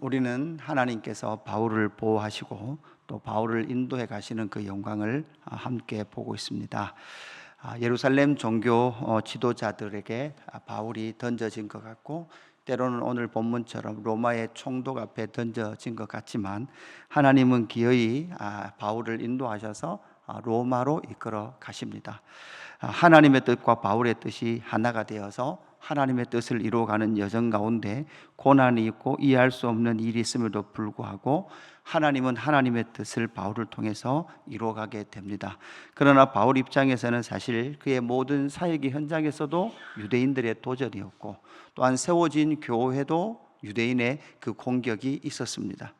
우리는 하나님께서 바울을 보호하시고 또 바울을 인도해 가시는 그 영광을 아, 함께 보고 있습니다. 아, 예루살렘 종교 어, 지도자들에게 아, 바울이 던져진 것 같고 때로는 오늘 본문처럼 로마의 총독 앞에 던져진 것 같지만 하나님은 기어이 아, 바울을 인도하셔서 아, 로마로 이끌어 가십니다. 아, 하나님의 뜻과 바울의 뜻이 하나가 되어서 하나님의 뜻을 이루어가는 여정 가운데 고난이 있고 이해할 수 없는 일이 있음에도 불구하고 하나님은 하나님의 뜻을 바울을 통해서 이루어가게 됩니다. 그러나 바울 입장에서는 사실 그의 모든 사역의 현장에서도 유대인들의 도전이었고 또한 세워진 교회도 유대인의 그 공격이 있었습니다.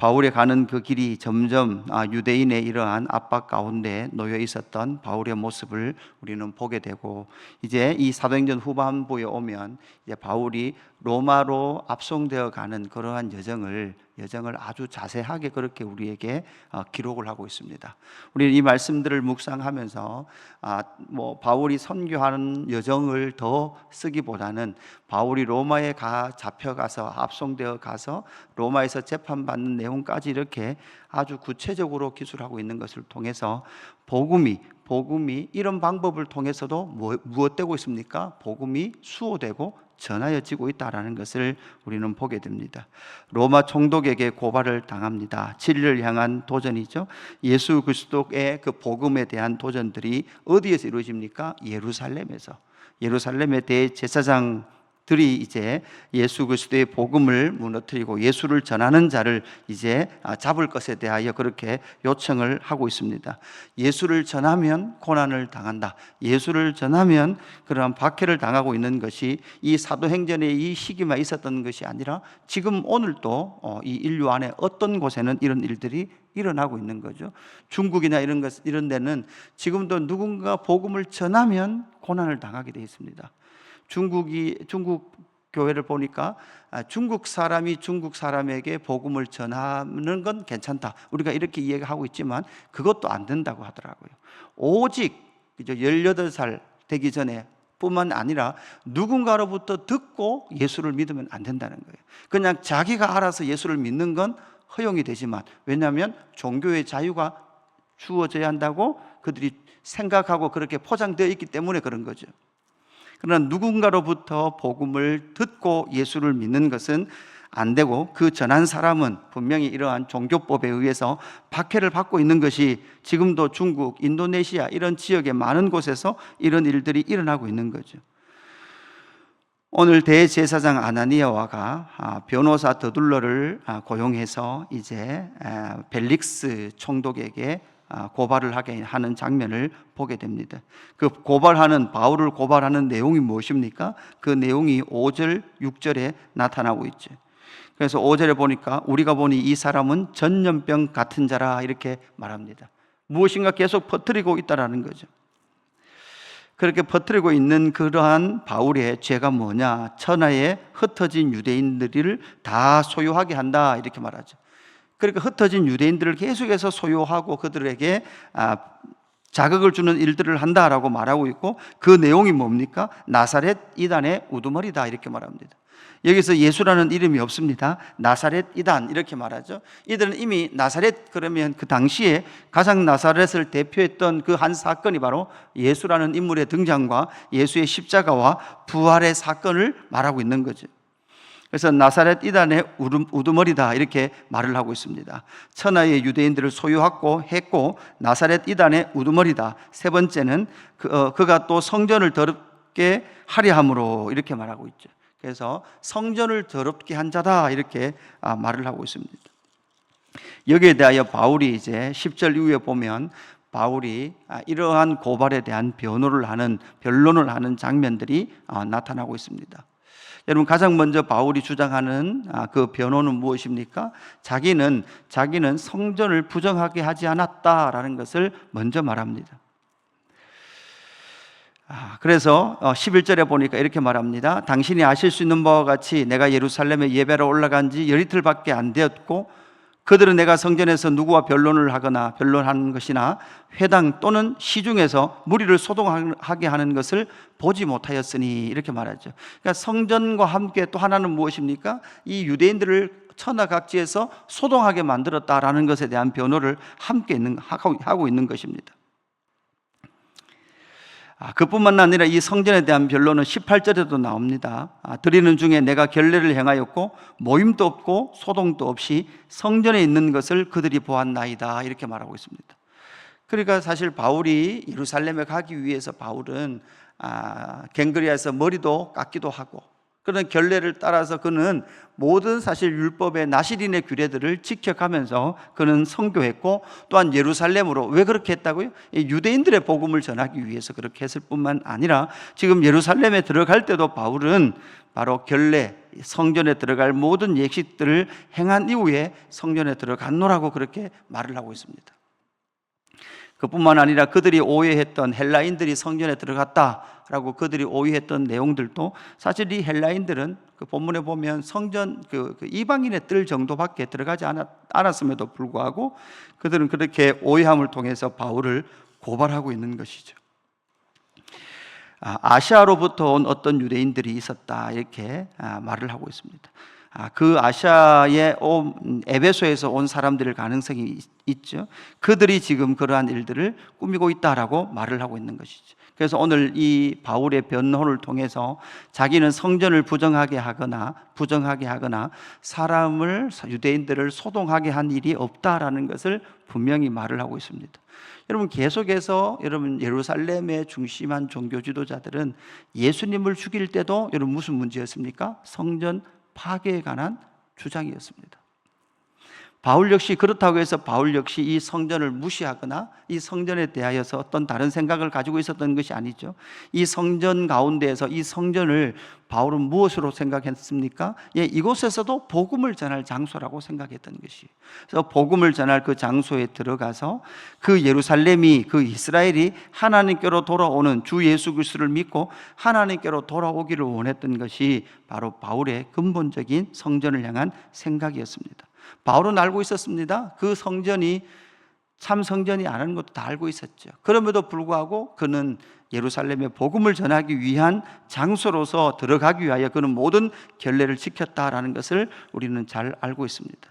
바울의 가는 그 길이 점점 아, 유대인의 이러한 압박 가운데 놓여 있었던 바울의 모습을 우리는 보게 되고 이제 이 사도행전 후반부에 오면 이제 바울이 로마로 압송되어 가는 그러한 여정을 여정을 아주 자세하게 그렇게 우리에게 어, 기록을 하고 있습니다. 우리는 이 말씀들을 묵상하면서 아, 뭐 바울이 선교하는 여정을 더 쓰기보다는 바울이 로마에 가 잡혀가서 압송되어 가서 로마에서 재판받는 내용까지 이렇게 아주 구체적으로 기술하고 있는 것을 통해서 복음이 복음이 이런 방법을 통해서도 뭐- 무엇 되고 있습니까? 복음이 수호되고 전하여지고 있다라는 것을 우리는 보게 됩니다. 로마 총독에게 고발을 당합니다. 진리를 향한 도전이죠. 예수 그리스도의 그 복음에 대한 도전들이 어디에서 이루어집니까? 예루살렘에서. 예루살렘의 대제사장 들이 이제 예수 그리스도의 복음을 무너뜨리고 예수를 전하는 자를 이제 아, 잡을 것에 대하여 그렇게 요청을 하고 있습니다. 예수를 전하면 고난을 당한다. 예수를 전하면 그러한 박해를 당하고 있는 것이 이 사도행전의 이 시기만 있었던 것이 아니라 지금 오늘도 어, 이 인류 안에 어떤 곳에는 이런 일들이 일어나고 있는 거죠. 중국이나 이런 것 이런 데는 지금도 누군가 복음을 전하면 고난을 당하게 되어 있습니다. 중국이 중국 교회를 보니까 아, 중국 사람이 중국 사람에게 복음을 전하는 건 괜찮다. 우리가 이렇게 이해하고 있지만 그것도 안 된다고 하더라고요. 오직 그죠 18살 되기 전에 뿐만 아니라 누군가로부터 듣고 예수를 믿으면 안 된다는 거예요. 그냥 자기가 알아서 예수를 믿는 건 허용이 되지만 왜냐하면 종교의 자유가 주어져야 한다고 그들이 생각하고 그렇게 포장되어 있기 때문에 그런 거죠. 그러나 누군가로부터 복음을 듣고 예수를 믿는 것은 안 되고 그 전한 사람은 분명히 이러한 종교법에 의해서 박해를 받고 있는 것이 지금도 중국, 인도네시아 이런 지역의 많은 곳에서 이런 일들이 일어나고 있는 거죠. 오늘 대제사장 아나니아와가 아, 변호사 더둘러를 아, 고용해서 이제 아, 벨릭스 총독에게 아, 고발을 하게 하는 장면을 보게 됩니다. 그 고발하는 바울을 고발하는 내용이 무엇입니까? 그 내용이 5절, 6절에 나타나고 있죠. 그래서 5절에 보니까 우리가 보니 이 사람은 전염병 같은 자라 이렇게 말합니다. 무엇인가 계속 퍼뜨리고 있다라는 거죠. 그렇게 퍼뜨리고 있는 그러한 바울의 죄가 뭐냐? 천하에 흩어진 유대인들을 다 소유하게 한다 이렇게 말하죠. 그러니까 흩어진 유대인들을 계속해서 소유하고 그들에게 아, 자극을 주는 일들을 한다라고 말하고 있고 그 내용이 뭡니까? 나사렛 이단의 우두머리다 이렇게 말합니다. 여기서 예수라는 이름이 없습니다. 나사렛 이단 이렇게 말하죠. 이들은 이미 나사렛 그러면 그 당시에 가장 나사렛을 대표했던 그 한 사건이 바로 예수라는 인물의 등장과 예수의 십자가와 부활의 사건을 말하고 있는 거죠. 그래서 나사렛 이단의 우두- 우두머리다 이렇게 말을 하고 있습니다. 천하의 유대인들을 소유하고 했고 나사렛 이단의 우두머리다. 세 번째는 그, 어, 그가 또 성전을 더럽게 하려 함으로 이렇게 말하고 있죠. 그래서 성전을 더럽게 한 자다 이렇게 아, 말을 하고 있습니다. 여기에 대하여 바울이 이제 10절 이후에 보면 바울이 아, 이러한 고발에 대한 변호를 하는 변론을 하는 장면들이 아, 나타나고 있습니다. 여러분 가장 먼저 바울이 주장하는 아, 그 변호는 무엇입니까? 자기는 자기는 성전을 부정하게 하지 않았다라는 것을 먼저 말합니다. 아, 그래서 11절에 보니까 이렇게 말합니다. 당신이 아실 수 있는 바와 같이 내가 예루살렘에 예배로 올라간 지 열이틀밖에 안 되었고 그들은 내가 성전에서 누구와 변론을 하거나 변론하는 것이나 회당 또는 시중에서 무리를 소동하게 하는 것을 보지 못하였으니 이렇게 말하죠. 그러니까 성전과 함께 또 하나는 무엇입니까? 이 유대인들을 천하 각지에서 소동하게 만들었다라는 것에 대한 변호를 함께 있는, 하고, 있는 것입니다. 아, 그뿐만 아니라 이 성전에 대한 변론은 18절에도 나옵니다. 아, 드리는 중에 내가 결례를 행하였고 모임도 없고 소동도 없이 성전에 있는 것을 그들이 보았나이다 이렇게 말하고 있습니다. 그러니까 사실 바울이 예루살렘에 가기 위해서 바울은 아, 갱그리아에서 머리도 깎기도 하고 그런 결례를 따라서 그는 모든 사실 율법의 나시린의 규례들을 지켜가면서 그는 선교했고 또한 예루살렘으로 왜 그렇게 했다고요? 이 유대인들의 복음을 전하기 위해서 그렇게 했을 뿐만 아니라 지금 예루살렘에 들어갈 때도 바울은 바로 결례 성전에 들어갈 모든 예식들을 행한 이후에 성전에 들어갔노라고 그렇게 말을 하고 있습니다. 그뿐만 아니라 그들이 오해했던 헬라인들이 성전에 들어갔다라고 그들이 오해했던 내용들도 사실 이 헬라인들은 그 본문에 보면 성전 그, 그 이방인의 뜰 정도밖에 들어가지 않았, 않았음에도 불구하고 그들은 그렇게 오해함을 통해서 바울을 고발하고 있는 것이죠. 아, 아시아로부터 온 어떤 유대인들이 있었다 이렇게 아, 말을 하고 있습니다. 아, 그 아시아의 온 에베소에서 온 사람들일 가능성이 있- 있죠. 그들이 지금 그러한 일들을 꾸미고 있다라고 말을 하고 있는 것이죠. 그래서 오늘 이 바울의 변호를 통해서 자기는 성전을 부정하게 하거나 부정하게 하거나 사람을 유대인들을 소동하게 한 일이 없다라는 것을 분명히 말을 하고 있습니다. 여러분 계속해서 여러분 예루살렘의 중심한 종교 지도자들은 예수님을 죽일 때도 여러분 무슨 문제였습니까? 성전 파괴에 관한 주장이었습니다. 바울 역시 그렇다고 해서 바울 역시 이 성전을 무시하거나 이 성전에 대하여서 어떤 다른 생각을 가지고 있었던 것이 아니죠. 이 성전 가운데에서 이 성전을 바울은 무엇으로 생각했습니까? 예, 이곳에서도 복음을 전할 장소라고 생각했던 것이. 그래서 복음을 전할 그 장소에 들어가서 그 예루살렘이 그 이스라엘이 하나님께로 돌아오는 주 예수 그리스도를 믿고 하나님께로 돌아오기를 원했던 것이 바로 바울의 근본적인 성전을 향한 생각이었습니다. 바울은 알고 있었습니다. 그 성전이 참 성전이 아닌 것도 다 알고 있었죠. 그럼에도 불구하고 그는 예루살렘에 복음을 전하기 위한 장소로서 들어가기 위하여 그는 모든 결례를 지켰다라는 것을 우리는 잘 알고 있습니다.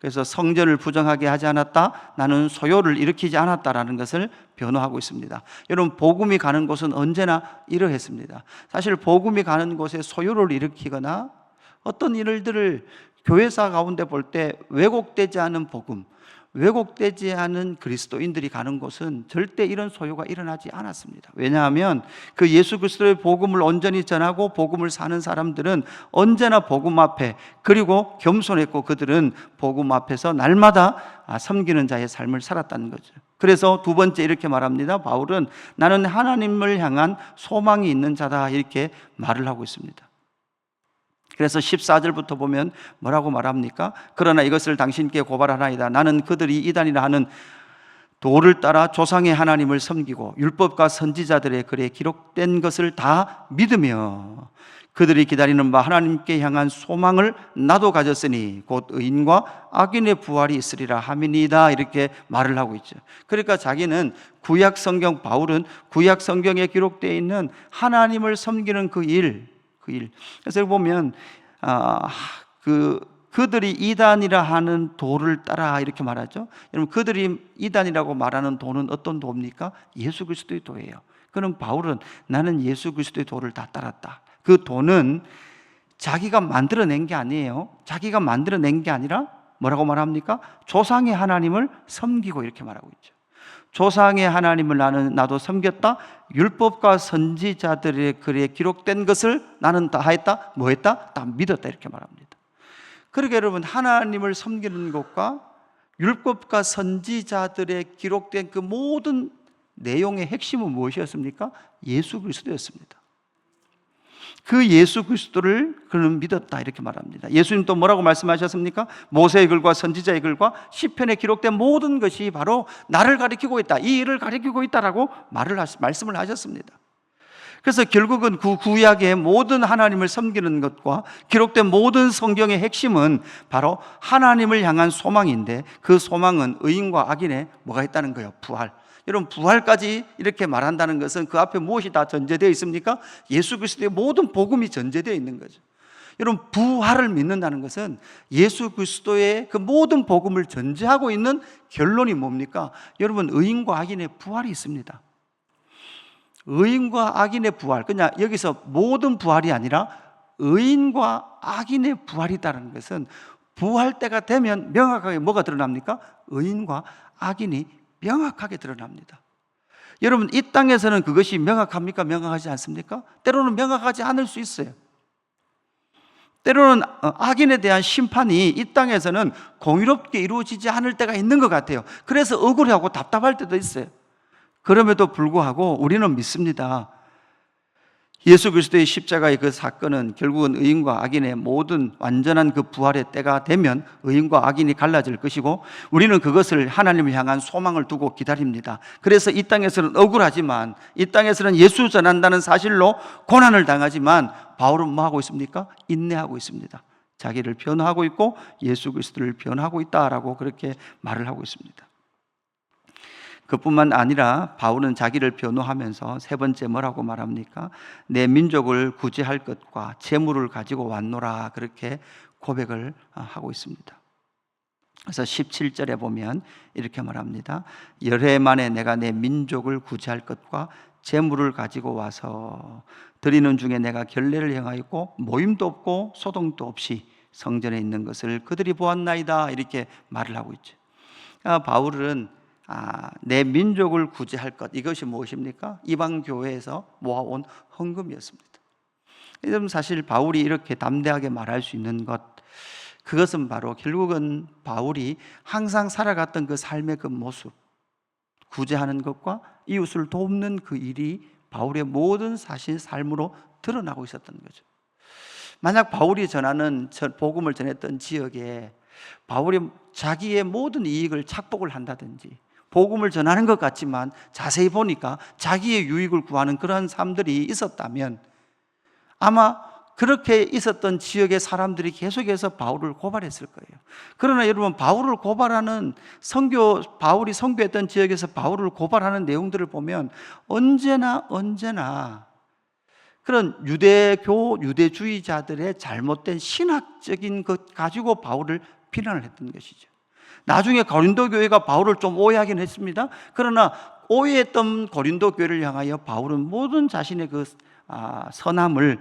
그래서 성전을 부정하게 하지 않았다. 나는 소요를 일으키지 않았다라는 것을 변호하고 있습니다. 여러분 복음이 가는 곳은 언제나 이러했습니다. 사실 복음이 가는 곳에 소요를 일으키거나 어떤 일들을 교회사 가운데 볼 때 왜곡되지 않은 복음, 왜곡되지 않은 그리스도인들이 가는 곳은 절대 이런 소요가 일어나지 않았습니다. 왜냐하면 그 예수 그리스도의 복음을 온전히 전하고 복음을 사는 사람들은 언제나 복음 앞에 그리고 겸손했고 그들은 복음 앞에서 날마다 아, 섬기는 자의 삶을 살았다는 거죠. 그래서 두 번째 이렇게 말합니다. 바울은 나는 하나님을 향한 소망이 있는 자다 이렇게 말을 하고 있습니다. 그래서 14절부터 보면 뭐라고 말합니까? 그러나 이것을 당신께 고발하나이다. 나는 그들이 이단이라 하는 도를 따라 조상의 하나님을 섬기고 율법과 선지자들의 글에 기록된 것을 다 믿으며 그들이 기다리는 바 하나님께 향한 소망을 나도 가졌으니 곧 의인과 악인의 부활이 있으리라 하미니다 이렇게 말을 하고 있죠. 그러니까 자기는 구약 성경 바울은 구약 성경에 기록되어 있는 하나님을 섬기는 그 일, 그 일. 그래서 보면 아, 그 그들이 이단이라 하는 도를 따라 이렇게 말하죠. 여러분 그들이 이단이라고 말하는 도는 어떤 도입니까? 예수 그리스도의 도예요. 그럼 바울은 나는 예수 그리스도의 도를 다 따랐다. 그 도는 자기가 만들어낸 게 아니에요. 자기가 만들어낸 게 아니라 뭐라고 말합니까? 조상의 하나님을 섬기고 이렇게 말하고 있죠. 조상의 하나님을 나는 나도 섬겼다. 율법과 선지자들의 글에 기록된 것을 나는 다 했다. 뭐 했다? 다 믿었다 이렇게 말합니다. 그러게 여러분 하나님을 섬기는 것과 율법과 선지자들의 기록된 그 모든 내용의 핵심은 무엇이었습니까? 예수 그리스도였습니다. 그 예수 그리스도를 그는 믿었다 이렇게 말합니다. 예수님 또 뭐라고 말씀하셨습니까? 모세의 글과 선지자의 글과 시편에 기록된 모든 것이 바로 나를 가리키고 있다. 이 일을 가리키고 있다라고 말을 하, 말씀을 하셨습니다. 그래서 결국은 그 구약의 모든 하나님을 섬기는 것과 기록된 모든 성경의 핵심은 바로 하나님을 향한 소망인데 그 소망은 의인과 악인의 뭐가 있다는 거예요? 부활. 여러분 부활까지 이렇게 말한다는 것은 그 앞에 무엇이 다 전제되어 있습니까? 예수 그리스도의 모든 복음이 전제되어 있는 거죠. 여러분 부활을 믿는다는 것은 예수 그리스도의 그 모든 복음을 전제하고 있는 결론이 뭡니까? 여러분 의인과 악인의 부활이 있습니다. 의인과 악인의 부활. 그냥 여기서 모든 부활이 아니라 의인과 악인의 부활이다라는 것은 부활 때가 되면 명확하게 뭐가 드러납니까? 의인과 악인이 명확하게 드러납니다. 여러분 이 땅에서는 그것이 명확합니까? 명확하지 않습니까? 때로는 명확하지 않을 수 있어요. 때로는 어, 악인에 대한 심판이 이 땅에서는 공의롭게 이루어지지 않을 때가 있는 것 같아요. 그래서 억울하고 답답할 때도 있어요. 그럼에도 불구하고 우리는 믿습니다. 예수 그리스도의 십자가의 그 사건은 결국은 의인과 악인의 모든 완전한 그 부활의 때가 되면 의인과 악인이 갈라질 것이고 우리는 그것을 하나님을 향한 소망을 두고 기다립니다. 그래서 이 땅에서는 억울하지만 이 땅에서는 예수 전한다는 사실로 고난을 당하지만 바울은 뭐 하고 있습니까? 인내하고 있습니다. 자기를 변호하고 있고 예수 그리스도를 변호하고 있다라고 그렇게 말을 하고 있습니다. 그뿐만 아니라 바울은 자기를 변호하면서 세 번째 뭐라고 말합니까? 내 민족을 구제할 것과 재물을 가지고 왔노라 그렇게 고백을 하고 있습니다. 그래서 17절에 보면 이렇게 말합니다. 열해 만에 내가 내 민족을 구제할 것과 재물을 가지고 와서 드리는 중에 내가 결례를 행하였고 모임도 없고 소동도 없이 성전에 있는 것을 그들이 보았나이다 이렇게 말을 하고 있죠. 아, 바울은 아, 내 민족을 구제할 것 이것이 무엇입니까? 이방 교회에서 모아온 헌금이었습니다. 여러분 사실 바울이 이렇게 담대하게 말할 수 있는 것 그것은 바로 결국은 바울이 항상 살아갔던 그 삶의 그 모습 구제하는 것과 이웃을 돕는 그 일이 바울의 모든 사실 삶으로 드러나고 있었던 거죠. 만약 바울이 전하는 복음을 전했던 지역에 바울이 자기의 모든 이익을 착복을 한다든지 복음을 전하는 것 같지만 자세히 보니까 자기의 유익을 구하는 그러한 삶들이 있었다면 아마 그렇게 있었던 지역의 사람들이 계속해서 바울을 고발했을 거예요. 그러나 여러분 바울을 고발하는 선교 바울이 선교했던 지역에서 바울을 고발하는 내용들을 보면 언제나 언제나 그런 유대교 유대주의자들의 잘못된 신학적인 것 가지고 바울을 비난을 했던 것이죠. 나중에 고린도 교회가 바울을 좀 오해하긴 했습니다. 그러나 오해했던 고린도 교회를 향하여 바울은 모든 자신의 그 아, 선함을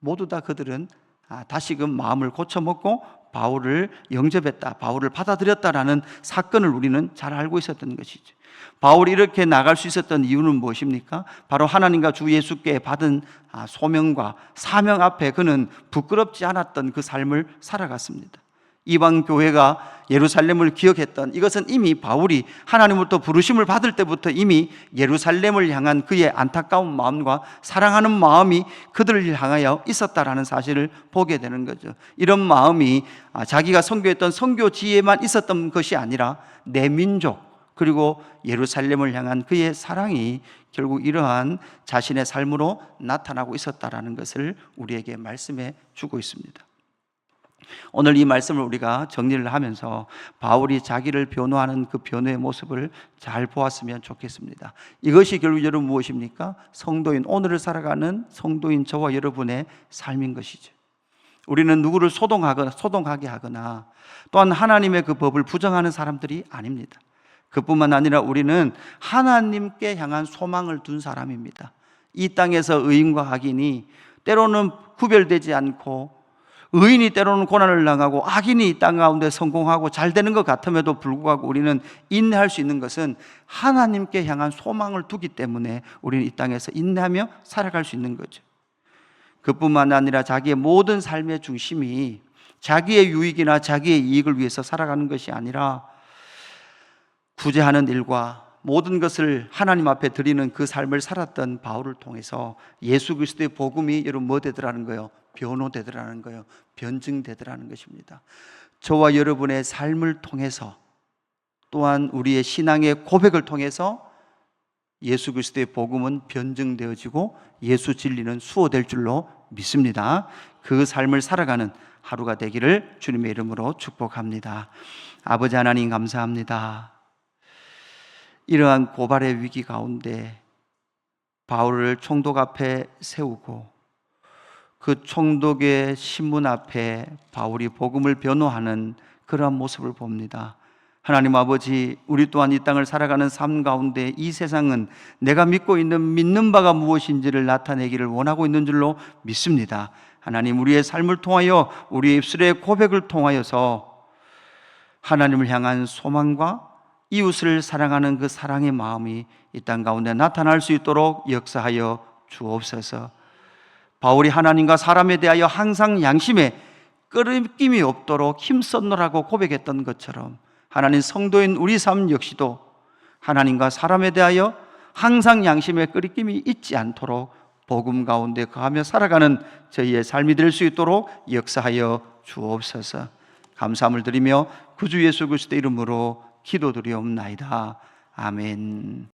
모두 다 그들은 아, 다시금 마음을 고쳐먹고 바울을 영접했다, 바울을 받아들였다라는 사건을 우리는 잘 알고 있었던 것이죠. 바울이 이렇게 나갈 수 있었던 이유는 무엇입니까? 바로 하나님과 주 예수께 받은 아, 소명과 사명 앞에 그는 부끄럽지 않았던 그 삶을 살아갔습니다. 이방 교회가 예루살렘을 기억했던 이것은 이미 바울이 하나님으로부터 부르심을 받을 때부터 이미 예루살렘을 향한 그의 안타까운 마음과 사랑하는 마음이 그들을 향하여 있었다라는 사실을 보게 되는 거죠. 이런 마음이 아, 자기가 선교했던 선교지에만 있었던 것이 아니라 내 민족 그리고 예루살렘을 향한 그의 사랑이 결국 이러한 자신의 삶으로 나타나고 있었다라는 것을 우리에게 말씀해 주고 있습니다. 오늘 이 말씀을 우리가 정리를 하면서 바울이 자기를 변호하는 그 변호의 모습을 잘 보았으면 좋겠습니다. 이것이 결국 여러분 무엇입니까? 성도인, 오늘을 살아가는 성도인 저와 여러분의 삶인 것이죠. 우리는 누구를 소동하거나, 소동하게 하거나 또한 하나님의 그 법을 부정하는 사람들이 아닙니다. 그뿐만 아니라 우리는 하나님께 향한 소망을 둔 사람입니다. 이 땅에서 의인과 악인이 때로는 구별되지 않고 의인이 때로는 고난을 당하고 악인이 이 땅 가운데 성공하고 잘 되는 것 같음에도 불구하고 우리는 인내할 수 있는 것은 하나님께 향한 소망을 두기 때문에 우리는 이 땅에서 인내하며 살아갈 수 있는 거죠. 그뿐만 아니라 자기의 모든 삶의 중심이 자기의 유익이나 자기의 이익을 위해서 살아가는 것이 아니라 구제하는 일과 모든 것을 하나님 앞에 드리는 그 삶을 살았던 바울을 통해서 예수 그리스도의 복음이 여러분 뭐 되더라는 거예요? 변호되더라는 거예요. 변증되더라는 것입니다. 저와 여러분의 삶을 통해서 또한 우리의 신앙의 고백을 통해서 예수 그리스도의 복음은 변증되어지고 예수 진리는 수호될 줄로 믿습니다. 그 삶을 살아가는 하루가 되기를 주님의 이름으로 축복합니다. 아버지 하나님 감사합니다. 이러한 고발의 위기 가운데 바울을 총독 앞에 세우고 그 총독의 신문 앞에 바울이 복음을 변호하는 그러한 모습을 봅니다. 하나님 아버지, 우리 또한 이 땅을 살아가는 삶 가운데 이 세상은 내가 믿고 있는 믿는 바가 무엇인지를 나타내기를 원하고 있는 줄로 믿습니다. 하나님, 우리의 삶을 통하여 우리의 입술의 고백을 통하여서 하나님을 향한 소망과 이웃을 사랑하는 그 사랑의 마음이 이 땅 가운데 나타날 수 있도록 역사하여 주옵소서. 바울이 하나님과 사람에 대하여 항상 양심에 끄름낌이 없도록 힘썼노라고 고백했던 것처럼 하나님 성도인 우리 삶 역시도 하나님과 사람에 대하여 항상 양심에 끄림낌이 있지 않도록 복음 가운데 거하며 살아가는 저희의 삶이 될 수 있도록 역사하여 주옵소서. 감사함을 드리며 구주 예수 그리스도 이름으로 기도드리옵나이다. 아멘.